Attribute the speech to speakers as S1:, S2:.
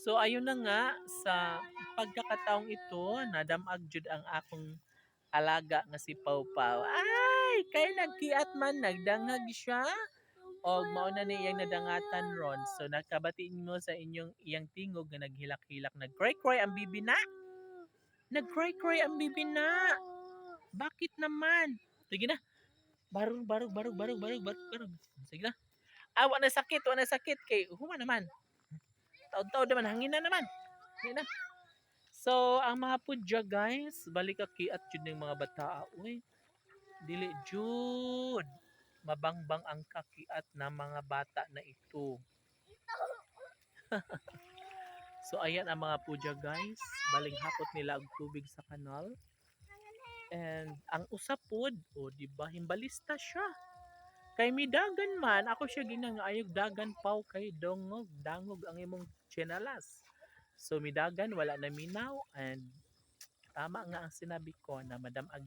S1: So ayun na nga sa pagkakataong ito nadamag jud ang akong alaga nga si Pau. Ay, kay nagkiat man nagdangag siya. Og mao na ni iyang nadangatan ron. So nakabatiin mo sa inyong iyang tingog nga naghilak-hilak nag-cry-cry ang bibi na. Nag-cry-cry ang bibi na. Bakit naman? Sige na. Barug, barug, barug, barug, barug, barug. Sige na. Ah, wa na sakit, wa na sakit kay huma naman. Taon-taon naman, hangin na naman. Sige na. So, ang mga pudya guys, balik kiat jud ng mga bata. Uy, dili jud. Mabangbang ang kakiat na mga bata na ito. so, ayan ang mga pudya guys. Baling hapot nila og tubig sa kanal. And ang usapod, o di ba himbalista siya. Kay midagan man, ako siya ginangayog dagan paw kay dongog, dangog ang imong chinalas. So midagan wala na minaw and tama nga ang sinabi ko na madam